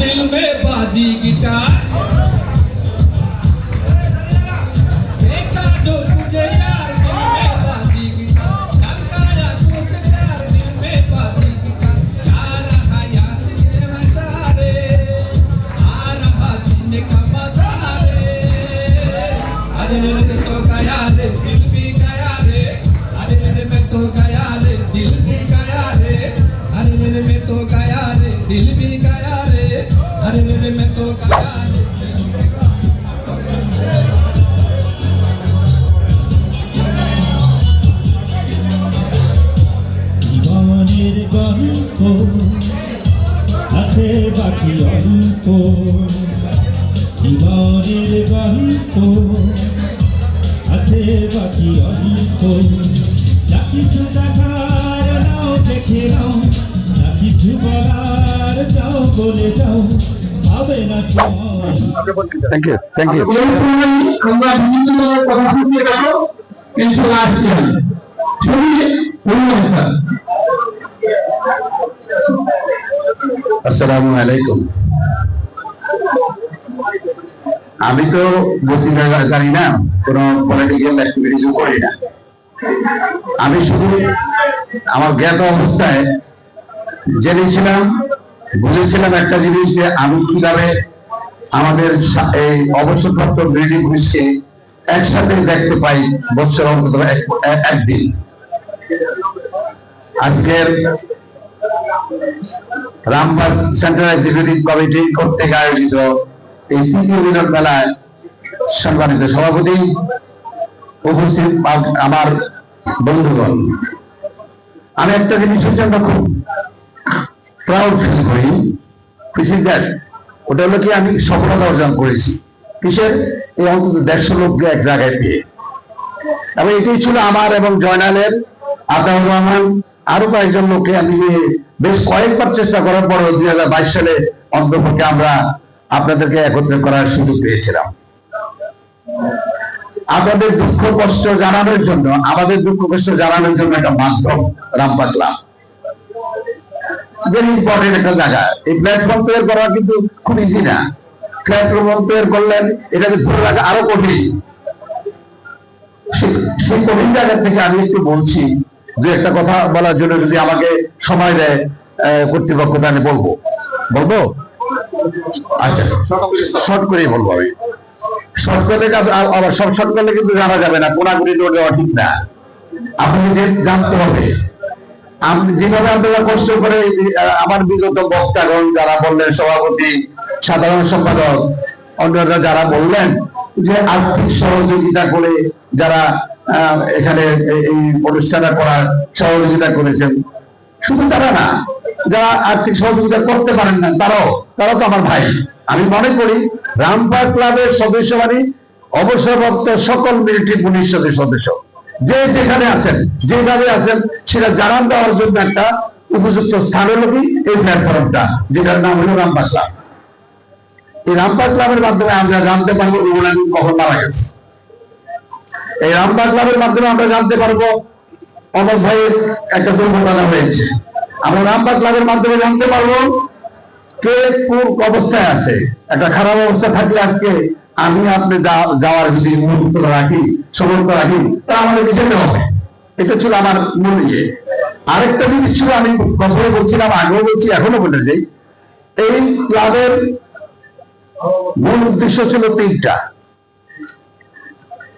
दिल में बाजी गिटार আমি তো বক্তৃতা জানি না, কোন পলিটিক্যাল অ্যাক্টিভিটিস করি না। আমি শুধু আমার জ্ঞাত অবস্থায় জেনেছিলাম বুঝেছিলাম একটা জিনিস যে আমি কীভাবে আমাদের এই অবসরপ্রাপ্ত ব্রিডিং পুলিশকে একসাথে দেখতে পাই বছর অন্তত এক- এক- একদিন। আজকের রামবাগ সেন্ট্রাল এক্সিকিউটিভ কমিটি কর্তৃক আয়োজিত এই তৃতীয় দিনের মেলায় সম্মানিত সভাপতি উপস্থিত আম- আমার বন্ধুগণ। আমি একটা জিনিসের জন্য খুব প্রাউড ফিল করি। কিসের দ্যাট ওটা হলো কি আমি সফলতা অর্জন করেছি। কিসের? এই অন্তত দেড়শো লোককে এক জায়গায় পেয়ে। এবং এটাই ছিল আমার এবং জয়নালের, আতাউর রহমান, আরও কয়েকজন লোককে আমি বেশ কয়েকবার চেষ্টা করার পর দুই হাজার বাইশ সালে অন্তপক্ষে আমরা আপনাদেরকে একত্রে করার সুযোগ পেয়েছিলাম। আপনাদের দুঃখ কষ্ট জানানোর জন্য, আমাদের দুঃখ কষ্ট জানানোর জন্য একটা মাধ্যম রামপা ক্লাব আমি একটু কথা বলার জন্য যদি আমাকে সময় দেয় কর্তৃপক্ষ তাহলে বলব। বলব? আচ্ছা শর্ট করেই বলব আমি। শর্ট করলে আবার সব শর্ট করলে কিন্তু জানা যাবে না কোনাগুলি তো দেওয়া ঠিক না। আপনি যে জানতে হবে আমি যেভাবে আপনারা কষ্ট করে আমার বিগত বক্তাগণ যারা বললেন, সভাপতি, সাধারণ সম্পাদক, অন্যরা যারা বললেন যে আর্থিক সহযোগিতা করে যারা এখানে এই- অনুষ্ঠানটা করার সহযোগিতা করেছেন, শুধু তারা না, যারা আর্থিক সহযোগিতা করতে পারেন না, তারাও তারাও তো আমার ভাই। আমি মনে করি রামপার ক্লাবের সদস্য মানে অবসরপ্রাপ্ত সকল মিলিটারি পুলিশ সদস্য। যে যেখানে আছেন, যেভাবে আছেন, সেটা জানান দেওয়ার জন্য একটা উপযুক্ত স্থান হলো কি এই প্ল্যাটফর্মটা, যেটার নাম হলো রামপার ক্লাব এই রামপার ক্লাবের মাধ্যমে আমরা জানতে পারব রুহুল কখন মারা গেছে। এই রামপার ক্লাবের মাধ্যমে আমরা জানতে পারব অমর ভাইয়ের একটা দুর্ঘটনা হয়েছে। আমরা রামপার ক্লাবের মাধ্যমে জানতে পারব কে কোন অবস্থায় আছে, একটা খারাপ অবস্থা থাকলে আজকে আমি আপনি যাওয়ার যদি মুহূর্ত রাখি সমর্থ রাখি তা আমাদেরকে যেতে হবে। এটা ছিল আমার মূল ইয়ে। আরেকটা জিনিস ছিল আমি প্রথমে বলছিলাম আগেও বলছি এখনও বলে যাই এই ক্লাবের মূল উদ্দেশ্য ছিল তিনটা।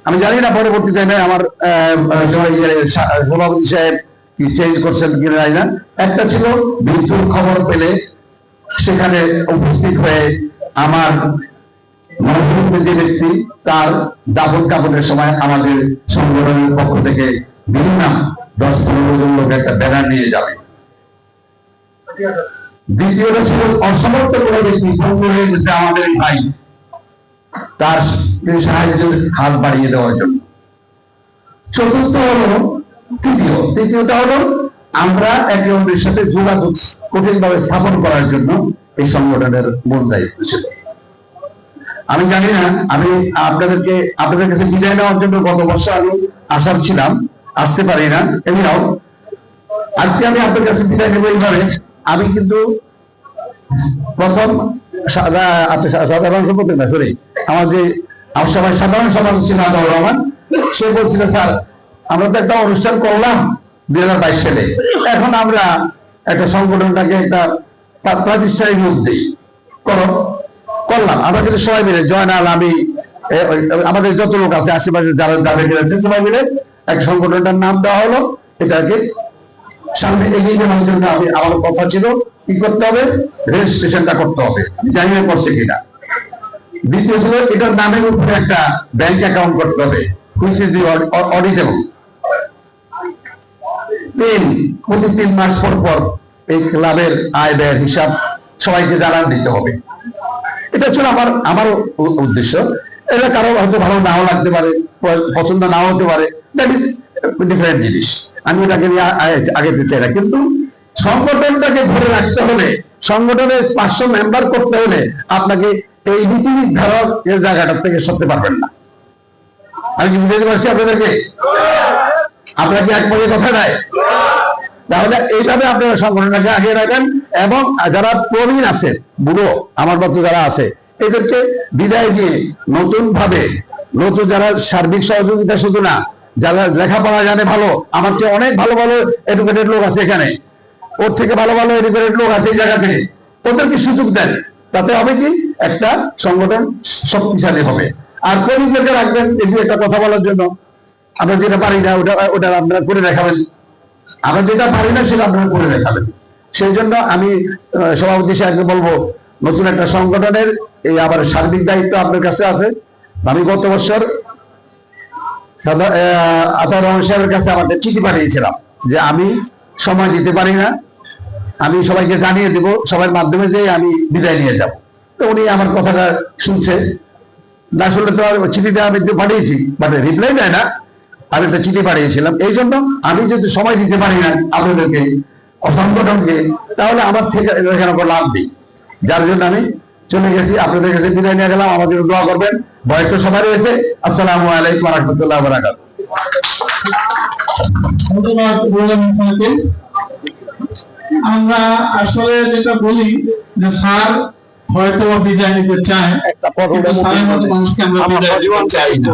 আমি জানি না পরবর্তী টাইমে আমার ইয়ে, সভাপতি সাহেব কি চেঞ্জ করছেন কিনা জানি না। একটা ছিল মৃত্যুর খবর পেলে সেখানে উপস্থিত হয়ে আমার ব্যক্তি, তার দাপন কাপনের সময় আমাদের সংগঠনের পক্ষ থেকে দশ পনেরো জন লোক একটা ব্যানার নিয়ে যাবে। দ্বিতীয়টা ছিল অসমর্থ কোনো ব্যক্তি আমাদের ভাই, তার হাত বাড়িয়ে দেওয়ার জন্য। চতুর্থ হলো তৃতীয়। তৃতীয়টা হলো আমরা একে অন্যের সাথে যোগাযোগ কঠিনভাবে স্থাপন করার জন্য এই সংগঠনের মূল দায়িত্ব ছিল। আমি জানি না, আমি আপনাদেরকে, আপনাদের কাছে বিদায় নেওয়ার জন্য গত বছর আমি আসার ছিলাম, আসতে পারি না। এমনিও আজকে আমি আপনার কাছে বিদায় নেব এইভাবে আমি কিন্তু প্রথম আচ্ছা সাধারণ না সরি আমার যে আমার সবাই, সাধারণ সম্পাদক ছিল আদাউর রহমান। সে বলছিল, স্যার, আমরা তো একটা অনুষ্ঠান করলাম দুই হাজার বাইশ সালে। এখন আমরা একটা সংগঠনটাকে একটা প্রা- প্রাতিষ্ঠানিক রূপ দিই। করো। করলাম। আমরা কিন্তু সবাই মিলে, জয়নাল, আমি আমাদের যত লোক আছে, আশেপাশে যারা দাবি করেছে সবাই মিলে এক সংগঠনটার নাম দেওয়া হলো। এটাকে সামনে এগিয়ে যাওয়ার জন্য আমি আমার কথা ছিল। কি করতে হবে? রেজিস্ট্রেশনটা করতে হবে। জানি না করছে কিনা। দ্বিতীয় ছিল, এটার নামের উপরে একটা ব্যাংক অ্যাকাউন্ট করতে হবে। হুইচ ইজ অডিটেবল তিন, প্রতি তিন মাস পর পর এই ক্লাবের আয় ব্যয়ের হিসাব সবাইকে জানান দিতে হবে। এটা ছিল আমার আমার উদ্দেশ্য। এটা কারও হয়তো ভালো নাও লাগতে পারে, পছন্দ নাও হতে পারে। দ্যাট ইজ ডিফারেন্ট জিনিস। আমি ওটাকে নিয়ে আগে চাই না কিন্তু সংগঠনটাকে ধরে রাখতে হলে, সংগঠনের পাঁচশো মেম্বার করতে হলে আপনাকে এই নীতি নির্ধারক এর জায়গাটা থেকে সরতে পারবেন না। আমি কি বুঝতে পারছি আপনাদেরকে? আপনারা কি এক পরে কথা নাই তাহলে এইভাবে আপনারা সংগঠনটাকে আগিয়ে রাখেন এবং যারা প্রবীণ আছে, বুড়ো, আমার মতো যারা আছে, এদেরকে বিদায় দিয়ে নতুন ভাবে নতুন যারা সার্বিক সহযোগিতা শুধু না যারা লেখাপড়া জানে ভালো, আমার চেয়ে অনেক ভালো ভালো এডুকেটেড লোক আছে এখানে। ওর থেকে ভালো ভালো এডুকেটেড লোক আছে এই জায়গাতে ওদেরকে সুযোগ দেন, তাতে হবে কি? একটা সংগঠন শক্তিশালী হবে। আর কর্মীদেরকে রাখবেন দু একটা কথা বলার জন্য। আমরা যেটা পারি না, ওটা ওটা আপনারা করে দেখাবেন। আমরা যেটা পারি না, সেটা আপনারা করে দেখাবেন। সেই জন্য আমি সভাপতি সাহেবকে বলব, নতুন একটা সংগঠনের এই আবার সার্বিক দায়িত্ব আপনার কাছে আছে। আমি গত বছর আতার রহমান সাহেবের কাছে আমাদের চিঠি পাঠিয়েছিলাম যে আমি সময় দিতে পারি না। আমি সবাইকে জানিয়ে দেব, সবার মাধ্যমে যে আমি বিদায় নিয়ে যাব। তো উনি আমার কথাটা শুনছে। না শুনলে তো আর চিঠিটা আমি পাঠিয়েছি বাট রিপ্লাই দেয় না। আমি একটা চিঠি পাঠিয়েছিলাম। এই জন্য আমি যদি সময় দিতে পারি না আপনাদেরকে সংগঠনকে তাহলে আমার থেকে এখানে কোনো লাভ নেই। যার জন্য আমি চলে গেছি আপনাদের কাছে বিদায় নিয়ে গেলাম। আমাদের দোয়া করবেন। বয়স তো সবাই রয়েছে। আসসালামু আলাইকুম রহমতুল্লাহ বারাকাত আমরা আসলে যেটা বলি যে স্যার হয়তো বিদায় নিতে চায় একটা মানুষকে আমরা আমার বিদায় চাই না।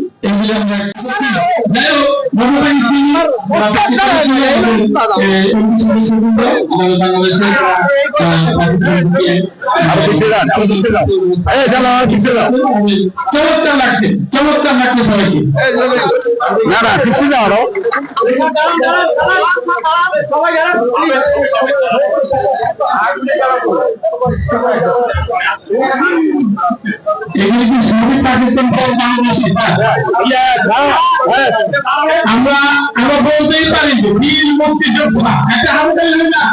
এগুলি আমরা। চমৎকার লাগছে চমৎকার লাগছে সবাইকে না না পিছিয়ে যাও আরও এগুলি কি পাকিস্তান আমরা আমরা বলতেই পারি যে বীর মুক্তিযোদ্ধা। একটা হাত দিলেন না?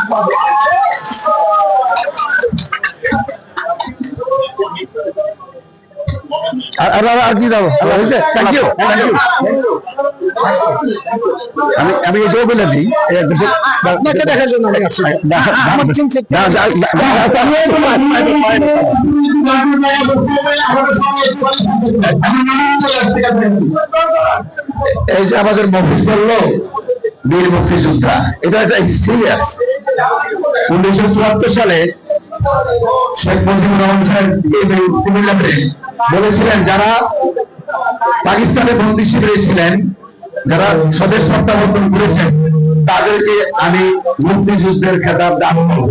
আর আর- কি দাও? হয়েছে? থ্যাংক ইউ আমি আমি এটাও বলে দিই। আপনাকে দেখার জন্য আমি আসছি। এই যে আমাদের মফিজ বলল বীর মুক্তিযোদ্ধা। এটা একটা সিরিয়াস উনিশশো চুয়াত্তর সালে শেখ মুজিবুর রহমান সাহেব কুমিল্লাতে বলেছিলেন যারা পাকিস্তানে বন্দী শিবিরে ছিলেন, যারা স্বদেশ প্রত্যাবর্তন করেছেন, তাদেরকে আমি মুক্তিযুদ্ধের খেতাব দান করব।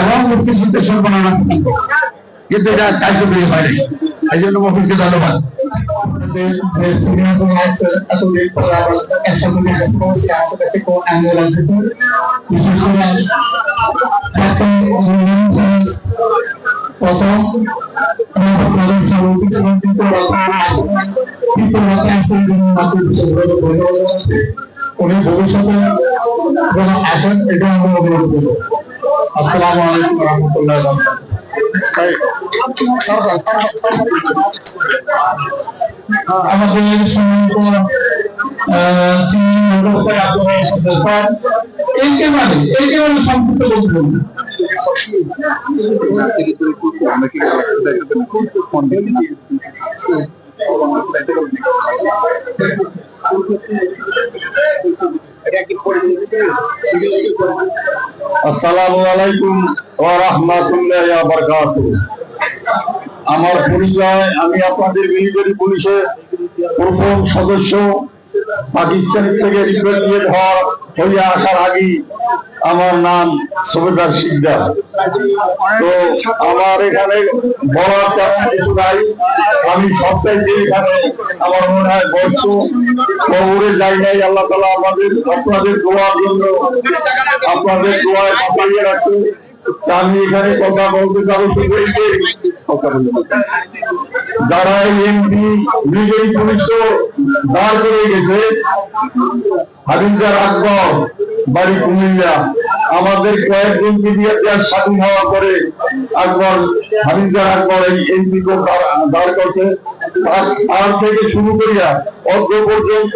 এবং মুক্তিযুদ্ধের সম্মাননা কিন্তু এটা কার্যকরী হয়নি। এই জন্য মফিজকে ধন্যবাদ। প্রথম আমাদের জানাচ্ছি। উনি ভবিষ্যতে যেন আসেন এটা আমরা অনুরোধ করব আসসালামু আলাইকুম রহমতুল্লাহ আমাদের সম্মানিত মানে মানে সংক্ষিপ্ত বলতে আসসালামু আলাইকুম ওয়া রাহমাতুল্লাহি ওয়া বারাকাতুহু। আমার পরিচয়, আমি আপনাদের মিলিটারি পুলিশের প্রথম সদস্য। পাকিস্তান থেকে রিপ্রেজেন্টেড হওয়ার, হয়ে আসার আগে আমার নাম সুবেদার শিকদার। তো আমার এখানে বলার তেমন কিছু নাই। আমি সপ্তাহে যে এখানে আমার মনে হয় বর্ষ কবরে যাই নাই, আল্লাহ তালা আমাদের, আপনাদের দোয়ার জন্য, আপনাদের দোয়ায় রাখছে তা আমি এখানে কথা বলতে কথা বলতে যারা এমপি বিজয়ী পুলিশ দাঁড় করে গেছে। হাবিলদার আকবর, বাড়ি কুমিল্লা। আমাদের কয়েকজনকে দিয়ে দেশ স্বাধীন হওয়ার পরে আকবর, হাবিলদার আকবর এই এমপি কো দাঁড় করছে। তার থেকে শুরু করিয়া অর্ধ পর্যন্ত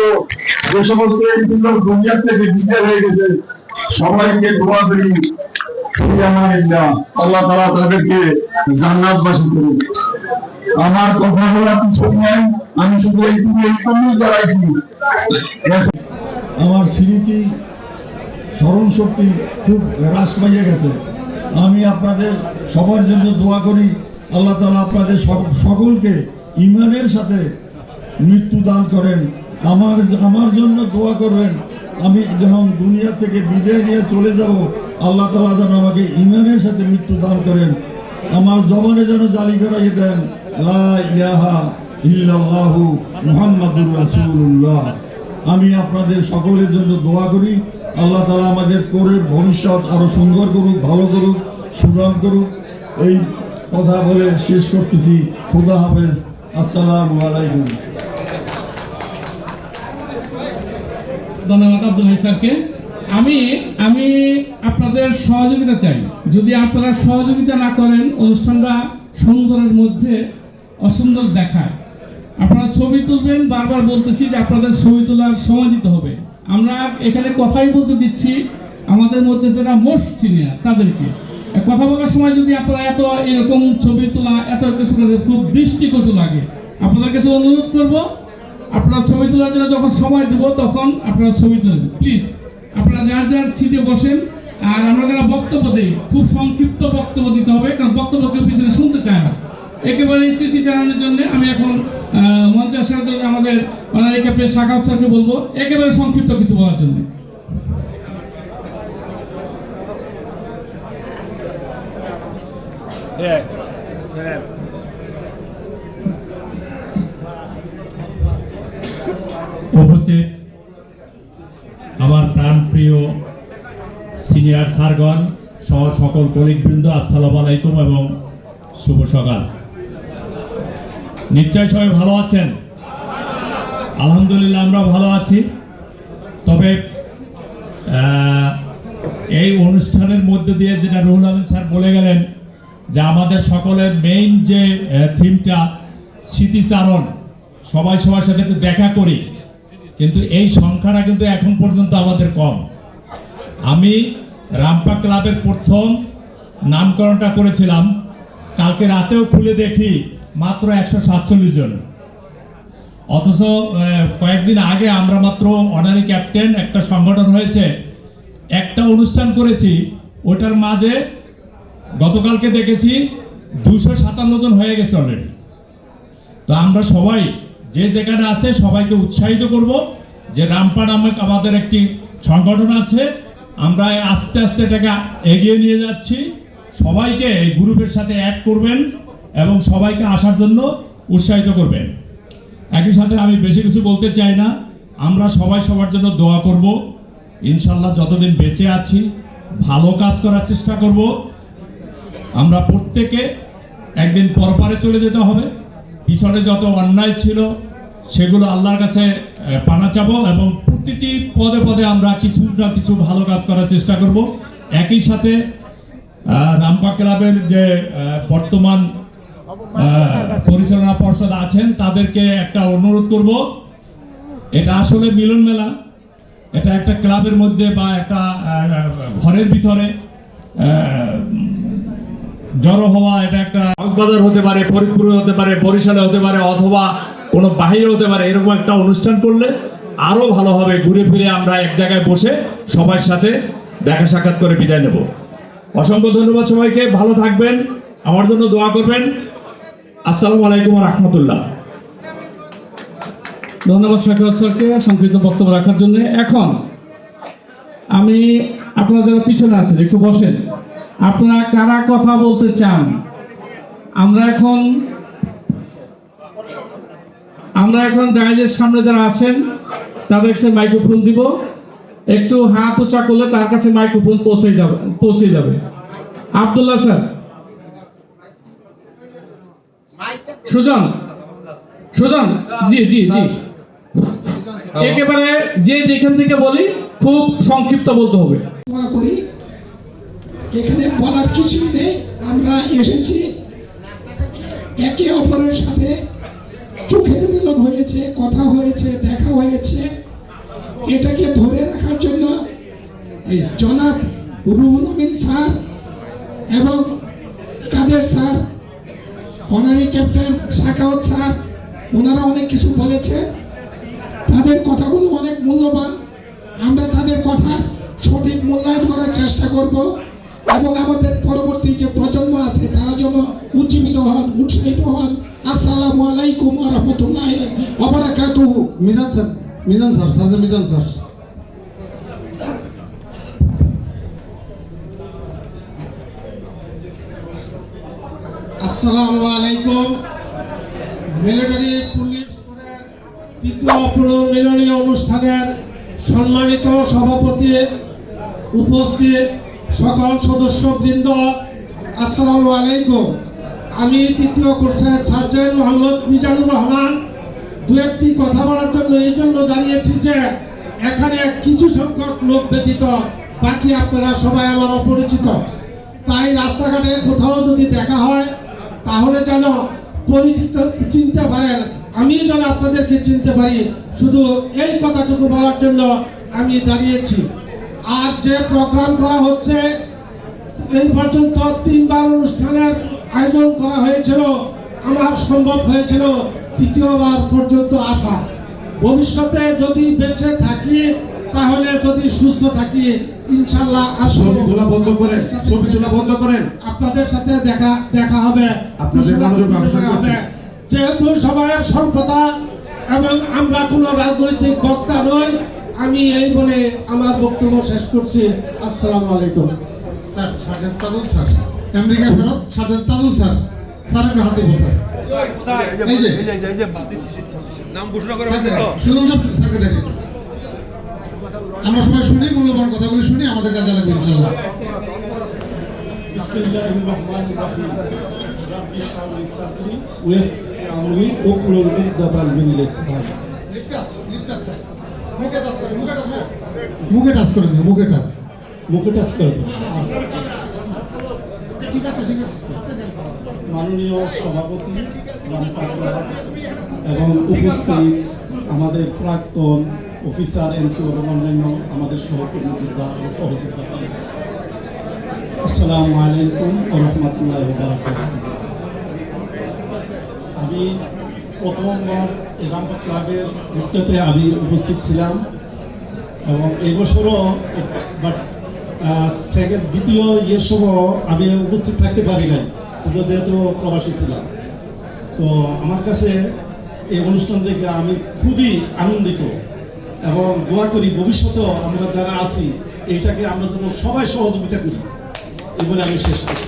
যে সমস্ত এমপি লোক দুনিয়া থেকে বিচার হয়ে গেছে, সবাইকে দোয়া করি আমার স্মৃতি, স্মরণ শক্তি খুব হ্রাস পাইয়া গেছে। আমি আপনাদের সবার জন্য দোয়া করি, আল্লাহ তালা আপনাদের সকলকে ইমানের সাথে মৃত্যু দান করেন। আমার আমার জন্য দোয়া করবেন। আমি যখন দুনিয়া থেকে বিদায় নিয়ে চলে যাব, আল্লাহ তালা যেন আমাকে ইমানের সাথে মৃত্যু দান করেন। আমার জবানে যেন জালি করাই দেন আমি আপনাদের সকলের জন্য দোয়া করি, আল্লাহ তালা আমাদের করে ভবিষ্যৎ আরও সুন্দর করুক, ভালো করুক, সুদাম করুক। এই কথা বলে শেষ করতেছি। খুদা হাফেজ। আসসালামু আলাইকুম। ধন্যবাদ আব্দুল হাই স্যারকে। আমি আমি আপনাদের সহযোগিতা চাই। যদি আপনারা সহযোগিতা না করেন, অনুষ্ঠানটা সুন্দরের মধ্যে অসুন্দর দেখায়। আপনারা ছবি তুলবেন, বারবার বলতেছি যে আপনাদের ছবি তোলার সময় দিতে হবে। আমরা এখানে কথাই বলতে দিচ্ছি, আমাদের মধ্যে যারা মোস্ট সিনিয়র, তাদেরকে। কথা বলার সময় যদি আপনারা এত এরকম ছবি তোলা, এত কিছু খুব দৃষ্টিকটু লাগে, আপনাদের কাছে অনুরোধ করব আপনারা ছবি তোলার জন্য যখন সময় দেব, তখন আপনারা ছবি তুলবেন প্লিজ আপনারা যার যার সিটে বসেন, আর আমরা যারা বক্তব্য দিই, খুব সংক্ষিপ্ত বক্তব্য দিতে হবে, কারণ বক্তব্য কেউ পিছনে শুনতে চায় না। একেবারে স্মৃতি চালানোর জন্য আমি এখন মঞ্চে আসার জন্য আমাদের অনারিক ক্যাপ্টেন শাখা স্যারকে বলব, একেবারে সংক্ষিপ্ত কিছু বলার জন্য। উপস্থিত স্যারগণ সহ সকল কলিগবৃন্দ আসসালাম আলাইকুম এবং শুভ সকাল। নিশ্চয় সবাই ভালো আছেন? আলহামদুলিল্লাহ, আমরা ভালো আছি। তবে এই অনুষ্ঠানের মধ্যে দিয়ে যেটা রুহুল আমিন স্যার বলে গেলেন যে আমাদের সকলের মেইন যে থিমটা স্মৃতিচারণ, সবাই সবার সাথে একটু দেখা করি। কিন্তু এই সংখ্যাটা কিন্তু এখন পর্যন্ত আমাদের কম। আমি রামপা ক্লাবের প্রথম নামকরণটা করেছিলাম। কালকে রাতেও খুলে দেখি মাত্র একশো সাতচল্লিশ জন। অথচ কয়েকদিন আগে আমরা মাত্র অনারি ক্যাপ্টেন একটা সংগঠন হয়েছে, একটা অনুষ্ঠান করেছি, ওটার মাঝে গতকালকে দেখেছি দুশো সাতান্ন জন হয়ে গেছে অলরেডি তো আমরা সবাই, যে যেখানে আছে সবাইকে উৎসাহিত করব যে রামপা নামক আমাদের একটি সংগঠন আছে আমরা আস্তে আস্তে এটাকে এগিয়ে নিয়ে যাচ্ছি। সবাইকে এই গ্রুপের সাথে অ্যাড করবেন এবং সবাইকে আসার জন্য উৎসাহিত করবেন। একই সাথে আমি বেশি কিছু বলতে চাই না। আমরা সবাই সবার জন্য দোয়া করব। ইনশাল্লাহ যতদিন বেঁচে আছি, ভালো কাজ করার চেষ্টা করব। আমরা প্রত্যেকে একদিন পরপারে চলে যেতে হবে। পিছনে যত অন্যায় ছিল সেগুলো আল্লাহর কাছে পানা চাবো এবং প্রতিটি পদে পদে আমরা কিছু না কিছু ভালো কাজ করার চেষ্টা করব। একই সাথে রামপা ক্লাবের যে বর্তমান পরিচালনা পর্ষদ আছেন, তাদেরকে একটা অনুরোধ করব। এটা আসলে মিলন মেলা। এটা একটা ক্লাবের মধ্যে বা একটা ঘরের ভিতরে জড়ো হওয়া, এটা একটা কক্সবাজার হতে পারে, ফরিদপুরে হতে পারে, বরিশালে হতে পারে, অথবা কোনো বাহিরে হতে পারে, এরকম একটা অনুষ্ঠান করলে আরও ভালো হবে। ঘুরে ফিরে আমরা এক জায়গায় বসে সবার সাথে দেখা সাক্ষাৎ করে বিদায় নেব। অসংখ্য ধন্যবাদ সবাইকে, ভালো থাকবেন, আমার জন্য দোয়া করবেন। আসসালামু আলাইকুম রহমতুল্লাহ। ধন্যবাদ শেখর স্যারকে, সংক্ষিপ্ত বক্তব্য রাখার জন্য। এখন, আমি আপনারা যারা পিছনে আছেন, একটু বসেন। আপনারা কারা কথা বলতে চান? আমরা এখন আমরা এখন ডায়াজের সামনে যারা আছেন, তাদের কাছে মাইক্রোফোন দিব। একটু হাত উঁচা করলে তার কাছে মাইক্রোফোন পৌঁছে যাবে পৌঁছে যাবে। আব্দুল্লাহ স্যার। সুজন। সুজন। জি জি জি। একেবারে যে যেখান থেকে বলি, খুব সংক্ষিপ্ত বলতে হবে। করি, এখানে বলার কিছুই নেই। আমরা এসেছি একে অপরের সাথে চোখের মিলন হয়েছে, কথা হয়েছে, দেখা হয়েছে। এটাকে ধরে রাখার জন্য এই জনাব রুহুল আমিন স্যার এবং Kader sir honorary captain Sakawat sir, ওনারা অনেক কিছু বলেছে। তাদের কথাগুলো অনেক মূল্যবান। আমরা তাদের কথার সঠিক মূল্যায়ন করার চেষ্টা করব এবং আমাদের পরবর্তী যে প্রজন্ম আছে, তারা যেন উজ্জীবিত হন, উৎসাহিত হন। আসসালামু আলাইকুম রহমতুল্লাহ অবরাকাতুহু Mizan sir Mizan sir sergeant Mizan sir. আসসালামু আলাইকুম। মিলিটারি পুলিশ তৃতীয় পুনর্মিলনী অনুষ্ঠানের সম্মানিত সভাপতি উপস্থিত সকল সদস্যবৃন্দ আসসালামু আলাইকুম। আমি তৃতীয় কোর্সের সার্জেন্ট মোহাম্মদ মিজানুর রহমান। দু একটি কথা বলার জন্য এই জন্য দাঁড়িয়েছি যে এখানে কিছু সংখ্যক লোক ব্যতীত বাকি আপনারা সবাই আমার অপরিচিত। তাই রাস্তাঘাটে কোথাও যদি দেখা হয়, তাহলে যেন পরিচিত চিনতে পারেন। আমি যেন আপনাদেরকে চিনতে পারি। শুধু এই কথাটুকু বলার জন্য আমি দাঁড়িয়েছি। আর যে প্রোগ্রাম করা হচ্ছে, এই পর্যন্ত তিনবার অনুষ্ঠানের আয়োজন করা হয়েছিল আমার সম্ভব হয়েছিল তৃতীয়বার পর্যন্ত আসা। ভবিষ্যতে যদি বেঁচে থাকি তাহলে যদি সুস্থ থাকি ইনশাল্লাহ ছবি তোলা বন্ধ করেন ছবি তোলা বন্ধ করেন। আপনাদের সাথে দেখা দেখা হবে। আপনাদের হবে। যেহেতু সময়ের স্বল্পতা এবং আমরা কোনো রাজনৈতিক বক্তা নই আমি এই বলে আমার বক্তব্য শেষ করছি। আসসালামু আলাইকুম। Sir sergeant Tajul sir. America ফেরত সার্জেন্ট তাজুল স্যার। স্যার একটু হাতে বলতে এই যে নাম ঘোষণা করে স্যারকে সুজন সাহেব স্যারকে দেখেন। আমরা সবাই শুনি মূল্যবান কথাগুলি শুনি আমাদের কাজে লাগবে ইনশাল্লাহ। বিসমিল্লাহির রহমানির রহিম। রাব্বি ইশরাহ সাদরি ওয়া আমরি ওয়াহলুল উকদাতাম মিন লিসানি মুখে টাচ করে মুখে টাচ করে। মুখে টাচ করে দিন মুখে টাচ মুখে টাচ করবে ঠিক আছে ঠিক আছে মাননীয় সভাপতি এবং উপস্থিত আমাদের প্রাক্তন অফিসার এনসি এবং অন্যান্য আমাদের সহকর্মী যোদ্ধা ও সহযোদ্ধা আসসালামু আলাইকুম রহমতুল্লাহ আমি প্রথমবার এই রামপাল ক্লাবের উৎসতে আমি উপস্থিত ছিলাম এবং এই বছরও বাট দ্বিতীয় ইয়ের সময় আমি উপস্থিত থাকতে পারি নাই যেহেতু প্রবাসী ছিলাম। তো আমার কাছে এই অনুষ্ঠান দেখে আমি খুবই আনন্দিত এবং দোয়া করি ভবিষ্যতেও আমরা যারা আছি, এইটাকে আমরা যেন সবাই সহযোগিতা করি। এই বলে আমি শেষ করছি।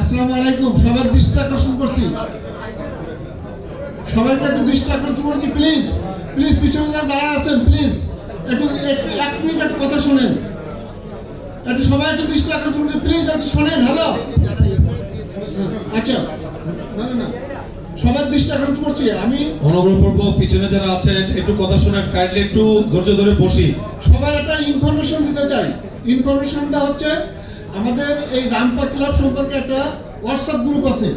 আসসালামু আলাইকুম। সবার দৃষ্টি আকর্ষণ করছি। সবাইকে একটু দৃষ্টি আকর্ষণ করছি প্লিজ প্লিজ পিছনে যারা দাঁড়া আছেন প্লিজ একটু একটু এক মিনিট একটু কথা শোনেন। একটু সবাই একটু দৃষ্টি আকর্ষণ করছি প্লিজ একটু শোনেন হ্যালো আচ্ছা না না না। সবার দৃষ্টি আকর্ষণ করছি আমি অনুগ্রহপূর্বক পিছনে যারা আছেন একটু কথা শুনেন কাইন্ডলি একটু ধৈর্য ধরে বসি। সবার একটা ইনফরমেশন দিতে চাই। ইনফরমেশনটা হচ্ছে আমাদের এই রামপা ক্লাব সম্পর্কে একটা হোয়াটসঅ্যাপ গ্রুপ আছে।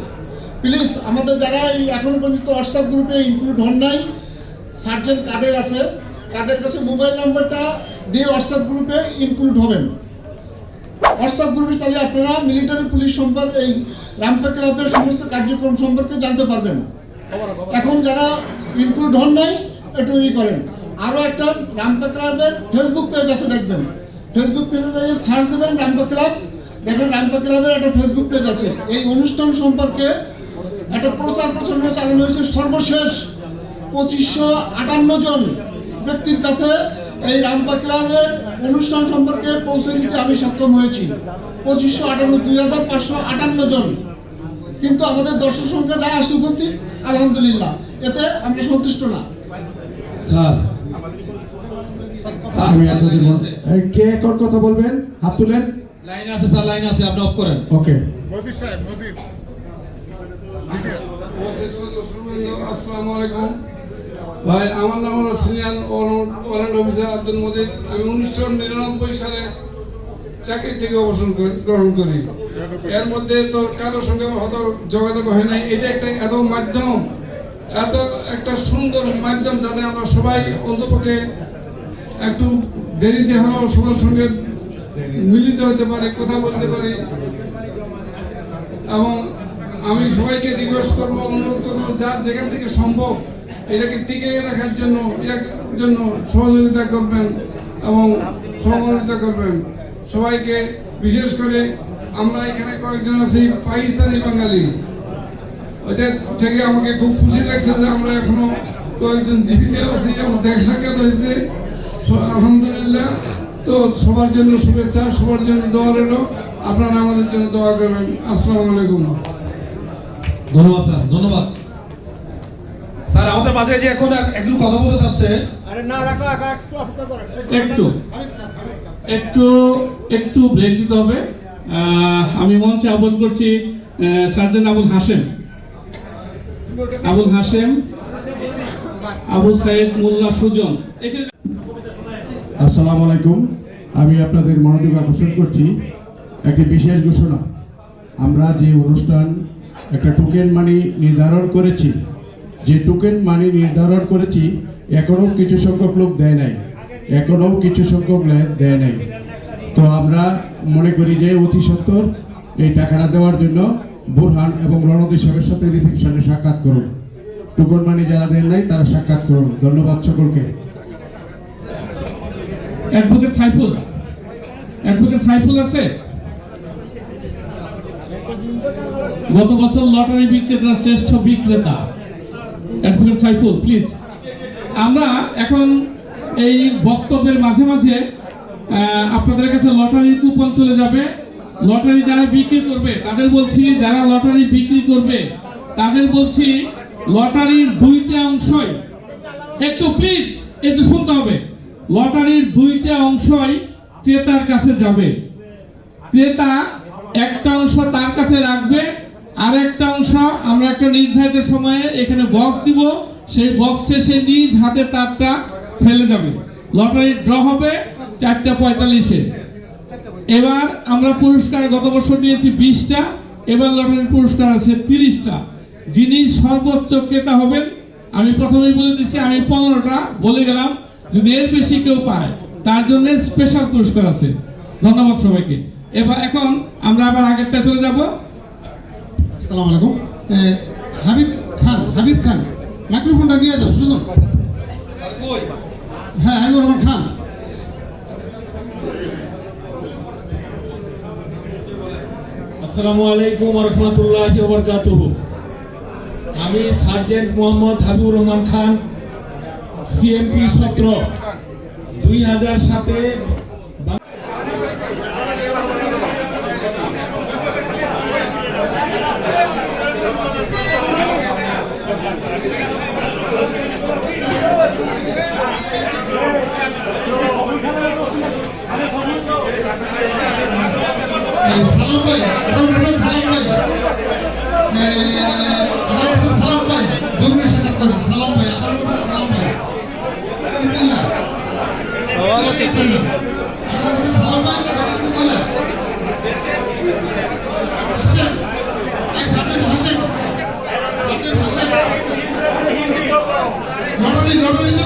প্লিজ আমাদের যারা এই এখন পর্যন্ত হোয়াটসঅ্যাপ গ্রুপে ইনক্লুড হন নাই সার্জেন কাদের আছে কাদের কাছে মোবাইল নাম্বারটা দিয়ে হোয়াটসঅ্যাপ গ্রুপে ইনক্লুড হবেন। হোয়াটসঅ্যাপ গ্রুপে তাহলে আপনারা মিলিটারি পুলিশ সম্পর্কে এই রামপা ক্লাবের সমস্ত কার্যক্রম সম্পর্কে জানতে পারবেন। এখন যারা ইনক্লুড হন নাই, একটু ই করেন। আরও একটা রামপা ক্লাবের ফেসবুক পেজ আছে, দেখবেন। ফেসবুক পেজে যাই সার্চ দেবেন রামপা ক্লাব দেখবেন রামপা ক্লাবের একটা ফেসবুক পেজ আছে। এই অনুষ্ঠান সম্পর্কে একটা প্রচার প্রচারণা চালানো হয়েছে সর্বশেষ পঁচিশশো আটান্ন জন। ব্যক্তির কাছে এই রামপাকলাদের অনুষ্ঠান সম্পর্কে পৌঁছে দিতে আমি সক্ষম হয়েছি। পঁচিশশো আটান্ন দুই হাজার পাঁচশো আটান্ন জন। কিন্তু আমাদের দর্শক সংখ্যা যা আসছে উপস্থিত আলহামদুলিল্লাহ। এতে আমরা সন্তুষ্ট না। স্যার। আমি আপনাদের বল- এই কে কোন কথা বলবেন? হাত তুলেন। লাইন আছে স্যার লাইন আছে আপনি অফ করেন। ওকে। আসসালামু আলাইকুম। ভাই, আমার নাম হলো senior warrant officer Abdul Majid. আমি উনিশশো নিরানব্বই সালে চাকরি থেকে অবসর গ্রহণ করি। এর মধ্যে তোর কারোর সঙ্গে হয়তো যোগাযোগ হয় নাই। এটা একটা এত মাধ্যম, এত একটা সুন্দর মাধ্যম যাতে আমরা সবাই অন্তপক্ষে একটু দেরিতে হলেও সবার সঙ্গে মিলিত হতে পারে, কথা বলতে পারি। এবং আমি সবাইকে রিকোয়েস্ট করব, অনুরোধ করব, যার যেখান থেকে সম্ভব এটাকে টিকে রাখার জন্য জন্য সহযোগিতা করবেন এবং সহযোগিতা করবেন। সবাইকে বিশেষ করে আমরা এখানে কয়েকজন আছি, পাকিস্তানি বাঙালি। ওইটা থেকে আমাকে খুব খুশি লাগছে যে আমরা এখনও কয়েকজন জীবিত আছি এবং দেখ সাক্ষাৎ হয়েছে। আলহামদুলিল্লাহ। তো সবার জন্য শুভেচ্ছা, সবার জন্য দোয়া রইল। আপনারা আমাদের জন্য দোয়া করবেন। আসসালামু আলাইকুম। ধন্যবাদ, স্যার। ধন্যবাদ। আমাদের মাঝে যে এখন এক- একটু কথা বলতে চাচ্ছে একটু একটু একটু। একটু ব্রেক দিতে হবে। আমি মঞ্চে আহ্বান করছি আহ, সার্জেন্ট আবুল হাসেম আবুল হাসেম আবু সাইদ মোল্লা সুজন। আসসালামু আলাইকুম। আমি আপনাদের মনোযোগ আকর্ষণ করছি। একটি বিশেষ ঘোষণা। আমরা যে অনুষ্ঠান একটা টোকেন মানি নির্ধারণ করেছি যে টোকেন মানি নির্ধারণ করেছি, এখনও কিছু সংখ্যক লোক দেয় নাই। এখনও কিছু সংখ্যক দেয় নাই। তো আমরা মনে করি যে অতি সত্বর এই টাকাটা দেওয়ার জন্য বুরহান এবং রণদী সাহেবের সাথে রিসেপশনে সাক্ষাৎ করুন। টোকন মানি যারা দেন নাই, তারা সাক্ষাৎ করুন। ধন্যবাদ সকলকে। অ্যাডভোকেট সাইফুল। অ্যাডভোকেট সাইফুল আছে? গত বছর লটারি বিক্রেতা শ্রেষ্ঠ বিক্রেতা। অ্যাডভোকেট সাইফুল প্লিজ আমরা এখন এই বক্তব্যের মাঝে মাঝে আপনাদের কাছে লটারির কুপন চলে যাবে। লটারি যারা বিক্রি করবে, তাদের বলছি, যারা লটারি বিক্রি করবে, তাদের বলছি, লটারির দুইটা অংশই, একটু প্লিজ একটু শুনতে হবে। লটারির দুইটা অংশই ক্রেতার কাছে যাবে। ক্রেতা একটা অংশ তার কাছে রাখবে আর একটা অংশ, আমরা একটা নির্ধারিত সময়ে এখানে বক্স দিব। সেই বক্সে সে নিজ হাতে তারটা ফেলে যাবে। লটারি ড্র হবে চারটা পঁয়তাল্লিশে। এবার আমরা পুরস্কার গত বছর নিয়েছি বিশটা, এবার লটারির পুরস্কার আছে তিরিশটা। যিনি সর্বোচ্চ ক্রেতা হবেন, আমি প্রথমেই বলে দিচ্ছি, আমি পনেরোটা বলে গেলাম, যদি এর বেশি কেউ পায়, তার জন্য স্পেশাল পুরস্কার আছে। ধন্যবাদ সবাইকে। এবার এখন আমরা আবার আগেরটা চলে যাব। হাবিব খান হাবিব খান, মাইক্রোফোনটা নিয়ে যাও হ্যাঁ হাবিবুর রহমান খান। আসসালামু আলাইকুম রহমতুল্লাহ বরকাতুহু। আমি সার্জেন্ট মোহাম্মদ হাবিবুর রহমান খান, সিএমপি সত্র। দুই হাজার সাতে সালাম ভাই রহমান সালাম ভাই এ, রহমান সালাম জরুরি সাক্ষাৎ সভাপতি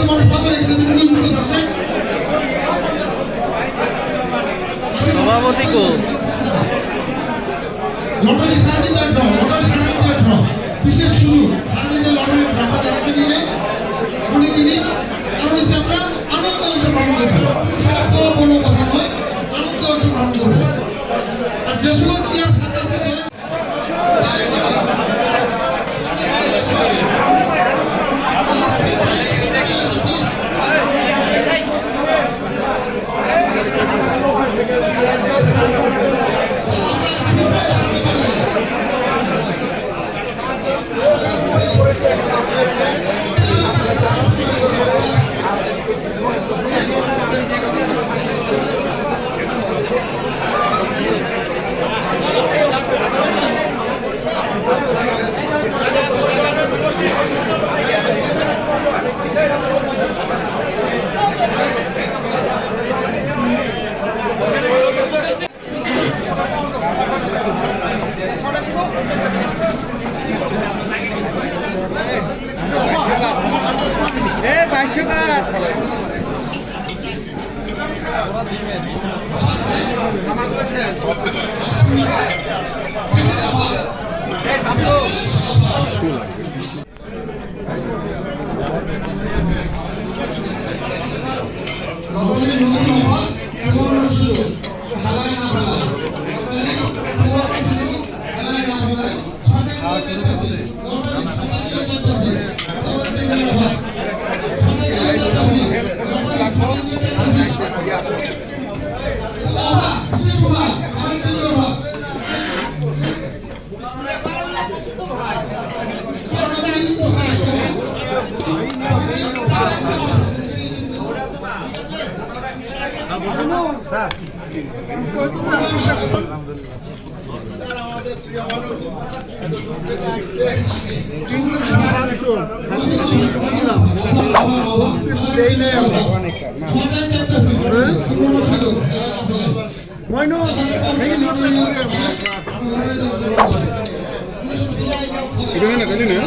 ময়নো এটা না জানি না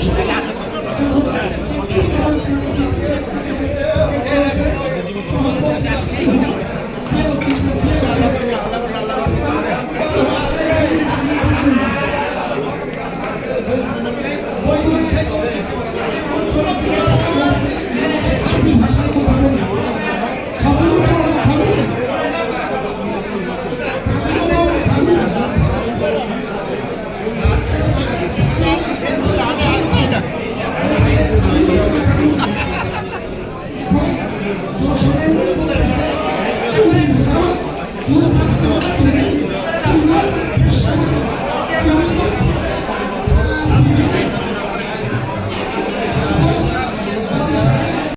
Chega